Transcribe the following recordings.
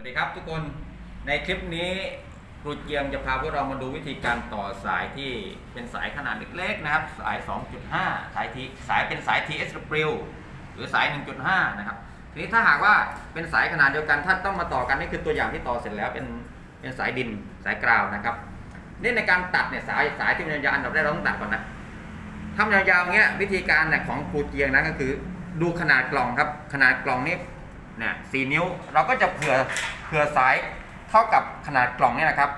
วัสดีครับทุกคนในคลิปนี้ครูเจียมจะพาพวกเรามาดูวิธีการต่อสายที่เป็นสายขนาดเล็กๆนะครับ สาย 2.5 สายทีสายเป็นสาย TS ปริวหรือสาย 1.5 นะครับ ทีนี้ถ้าหากว่าเป็นสายขนาดเดียวกันท่านต้องมาต่อกันนี่คือตัวอย่างที่ต่อเสร็จแล้วเป็นเป็นสายดินสายกราวนะครับนี่ในการตัดเนี่ยสายสายที่มันยาวๆอันดับแรกเราต้องตัดก่อนนะทำยาวๆเงี้ยวิธีการเนี่ยของครูเจียงนะก็คือ ดูขนาดกล่องครับขนาดกล่องนี่ เนี่ยสี่นิ้วเราก็จะเผื่อเผื่อสายเท่ากับขนาดกล่องเนี่ยนะครับ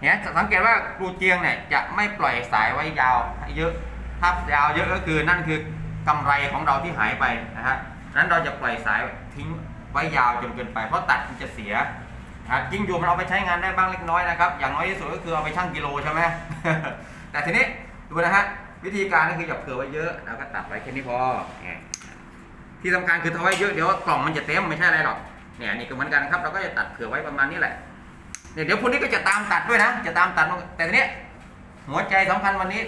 เนี่ยสังเกตว่าครูเจียงเนี่ยจะไม่ปล่อยสายไว้ยาวให้เยอะถ้ายาวเยอะก็คือนั่นคือกำไรของเราที่หายไปนะฮะนั้นเราจะปล่อยสายทิ้งไว้ยาวจนเกินไปเพราะตัดมันจะเสียนะจริงอยู่มันเอาไปใช้งานได้บ้างเล็กน้อยนะครับ อย่างน้อยที่สุดก็คือเอาไปชั่งกิโลใช่ไหมแต่ทีนี้ดูนะฮะวิธีการก็คืออย่าเผื่อไว้เยอะแล้วก็ตัดไว้แค่นี้พอ ที่สำคัญคือถ้าไว้เยอะเดี๋ยวกล่องมันจะเต็มไม่ใช่อะไรหรอกเนี่ยนี่ก็เหมือนกันครับเราก็จะตัดเผื่อไว้ประมาณนี้แหละเนี่ยเดี๋ยวพวกนี้ก็จะตามตัดด้วยนะ จะตามตัดแต่ทีเนี้ยหัวใจสำคัญวันนี้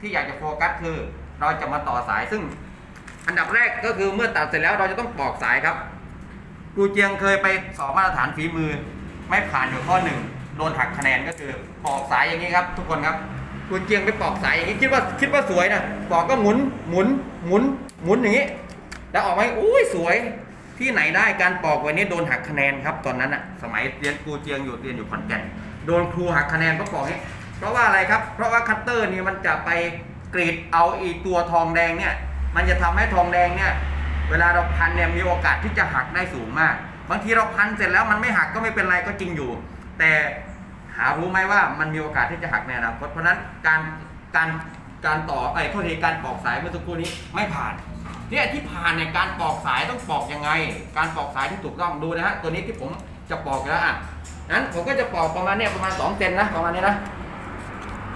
ที่อยากจะโฟกัสคือ เราจะมาต่อสายซึ่ง อันดับแรกก็คือเมื่อตัดเสร็จแล้วเราจะต้องปอกสายครับครูเจียงเคยไปสอบมาตรฐานฝีมือ ไม่ผ่านอยู่ข้อหนึ่งโดนหักคะแนนก็คือปอกสายอย่างนี้ครับ ทุกคนครับครูเจียงไปปอกสายอย่างนี้คิดว่าคิดว่าสวยนะปอกก็หมุนหมุนหมุนหมุนอย่างนี้ แล้วออกมาอุ้ยสวยที่ไหนได้การปอกวันนี้โดนหักคะแนนครับตอนนั้นอะสมัยเรียนครูเจียงอยู่เรียนอยู่ขอนแก่นโดนครูหักคะแนนเพราะปอกนี้เพราะว่าอะไรครับ เพราะว่าคัตเตอร์นี่มันจะไปกรีดเอาอีตัวทองแดงเนี่ย มันจะทำให้ทองแดงเนี่ยเวลาเราพันเนี่ยมีโอกาสที่จะหักได้สูงมาก บางทีเราพันเสร็จแล้วมันไม่หักก็ไม่เป็นไรก็จริงอยู่ แต่หารู้ไหมว่ามันมีโอกาสที่จะหักในอนาคตเพราะฉะนั้นการการการต่อไอ้โทษทีการปอกสายเมื่อสักครู่นี้ไม่ผ่าน เนี่ยที่ผ่านเนี่ยการปอกสายต้องปอกยังไง การปอกสายที่ถูกต้องดูนะฮะตัวนี้ที่ผมจะปอกแล้วอะนั้นผมก็จะปอกประมาณเนี่ยประมาณ2เซนนะประมาณนี้นะ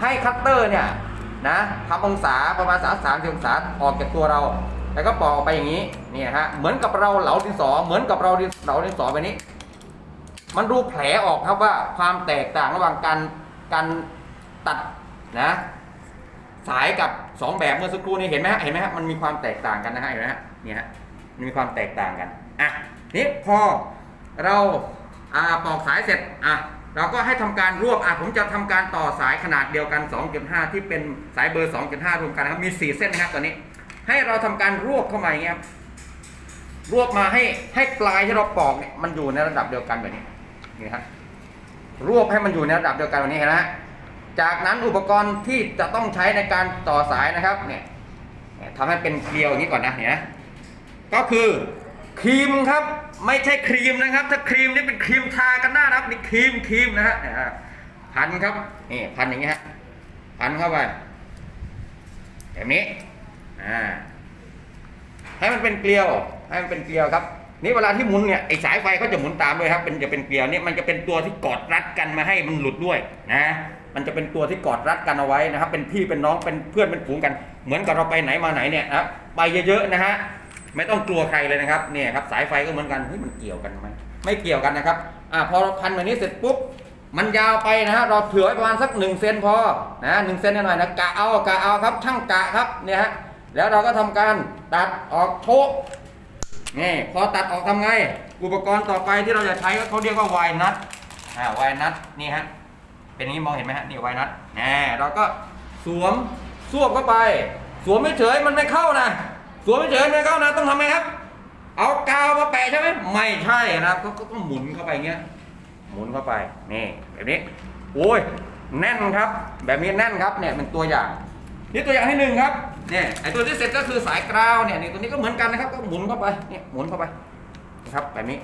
ให้คัตเตอร์เนี่ยนะทำองศาประมาณสามสามองศาออกจากตัวเรา แล้วก็ปอกไปอย่างนี้เนี่ยฮะเหมือนกับเราเหลาดินสอเหมือนกับเราเหลาดินสอแบบนี้ มันดูแผลออกครับว่าความแตกต่างระหว่างการการตัดนะ สายกับ สองแบบเมื่อสักครู่นี้เห็นไหมฮะเห็นไหมฮะมันมีความแตกต่างกันนะฮะเห็นไหมฮะเนี่ยฮะมันมีความแตกต่างกันอะนี่พอเราอ่าปอกสายเสร็จอะเราก็ให้ทำการรวบอะผมจะทำการต่อสายขนาดเดียวกัน 2.5 ที่เป็นสายเบอร์ 2.5 รวมกันนะครับมี 4 เส้นนะครับตอนนี้ ให้เราทำการรวบเข้ามาอย่างเงี้ยครับรวบมาให้ให้ปลายที่เราปอกเนี่ยมันอยู่ในระดับเดียวกันแบบนี้นี่ฮะรวบให้มันอยู่ในระดับเดียวกันแบบนี้เห็นไหมฮะ จากนั้นอุปกรณ์ที่จะต้องใช้ในการต่อสายนะครับเนี่ยทำให้เป็นเกลียวอย่างนี้ก่อนนะเนี่ยก็คือครีมครับไม่ใช่ครีมนะครับ ถ้าครีมนี่เป็นครีมทากันหน้านะครับนี่ครีมครีมนะฮะพันครับนี่พันอย่างนี้ฮะพันเข้าไปแบบนี้อ่าให้มันเป็นเกลียวให้มันเป็นเกลียวครับ นี่เวลาที่หมุนเนี่ยไอสายไฟเขาจะหมุนตามด้วยครับเป็นจะเป็นเกลียวนี่มันจะเป็นตัวที่กอดรัดกันมาให้มันหลุดด้วยนะมันจะเป็นตัวที่กอดรัดกันเอาไว้นะครับ เป็นพี่เป็นน้องเป็นเพื่อนเป็นฝูงกัน เหมือนกับเราไปไหนมาไหนเนี่ยนะครับไปเยอะๆนะฮะไม่ต้องกลัวใครเลยนะครับเนี่ยครับสายไฟก็เหมือนกันเฮ้ยมันเกี่ยวกันไหมไม่เกี่ยวกันนะครับอ่าพอเราพันแบบนี้เสร็จปุ๊บมันยาวไปนะฮะเราเผื่อไว้ประมาณสักหนึ่งเซนพอนะหนึ่งเซนหน่อยนะกะเอากะเอาครับช่างกะครับเนี่ยฮะแล้วเราก็ทำการตัดออกโชก นี่พอตัดออกทำไง อุปกรณ์ต่อไปที่เราจะใช้ก็เขาเรียกว่าไวนัทอ่าไวนัทนี่ฮะเป็นนี้มองเห็นไหมฮะนี่ไวนัทแน่เราก็สวมสวมเข้าไป สวมไม่เฉยมันไม่เข้านะสวมไม่เฉยมันไม่เข้านะต้องทำไงครับ เอากาวมาแปะใช่ไหมไม่ใช่นะครับก็ก็ต้องหมุนเข้าไปเงี้ยหมุนเข้าไปนี่แบบนี้โอ้ยแน่นครับ แบบนี้แน่นครับเนี่ยเป็นตัวอย่าง นี่ตัวอย่างที่หนึ่งครับเนี่ยไอตัวที่เสร็จก็คือสายกราวเนี่ยนี่ตัวนี้ก็เหมือนกันนะครับก็หมุนเข้าไปเนี่ยหมุนเข้าไปนะครับแบบนี้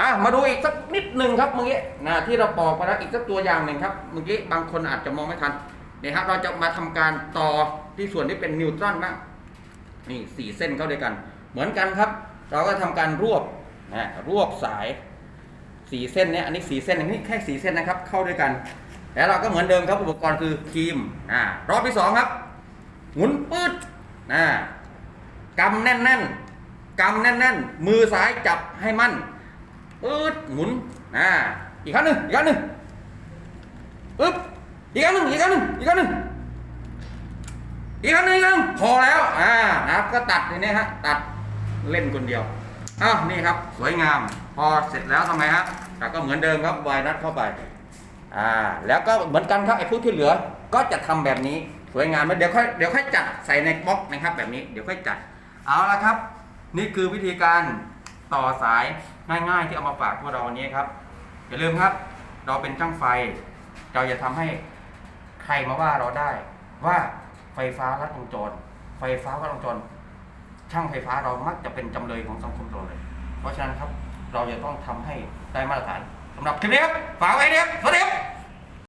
อะมาดูอีกสักนิดหนึ่งครับเมื่อกี้นะที่เราปอกมาแล้วอีกสักตัวอย่างหนึ่งครับเมื่อกี้บางคนอาจจะมองไม่ทันเนี่ยครับเราจะมาทำการต่อที่ส่วนที่เป็นนิวตรอนบ้างนี่สี่เส้นเข้าด้วยกัน เหมือนกันครับ เราก็ทำการรวบนะรวบสายสี่เส้นเนี้ยอันนี้สี่เส้นอันนี้แค่สี่เส้นนะครับ เข้าด้วยกัน แล้วเราก็เหมือนเดิมครับอุปกรณ์คือครีมอ่ารอบที่สองครับ หมุนปืดนะกำแน่นแน่นๆกำแน่นแน่นๆ มือซ้ายจับให้มั่นปืดหมุนนะอีกครั้งหนึ่งอีกครั้งหนึ่งอึ๊บอีกครั้งหนึ่งอีกครั้งหนึ่งอีกครั้งหนึ่งอีกครั้งหนึ่งอีกครั้งหนึ่งพอแล้วอ่านะครับก็ตัดในนี้ฮะตัดเล่นคนเดียวอ้าวนี่ครับสวยงาม พอเสร็จแล้วทำไงฮะเราก็เหมือนเดิมครับวายนัดเข้าไปอ่าแล้วก็เหมือนกันครับไอ้พวกที่เหลือก็จะทำแบบนี้ สวยงามแล้วเดี๋ยวค่อยเดี๋ยวค่อยจัดใส่ในบล็อกนะครับ แบบนี้เดี๋ยวค่อยจัด เอาละครับ นี่คือวิธีการต่อสายง่ายๆ ที่เอามาฝากพวกเราวันนี้ครับอย่าลืมครับ เราเป็นช่างไฟ เราอย่าทำให้ใครมาว่าเราได้ว่าไฟฟ้าลัดวงจร ไฟฟ้าลัดวงจร ช่างไฟฟ้าเรามักจะเป็นจำเลยของสังคมเราเลย เพราะฉะนั้นครับเราจะต้องทำให้ได้มาตรฐานสำหรับคลิปนี้ครับฝากไว้เนี่ยสวัสดีครับ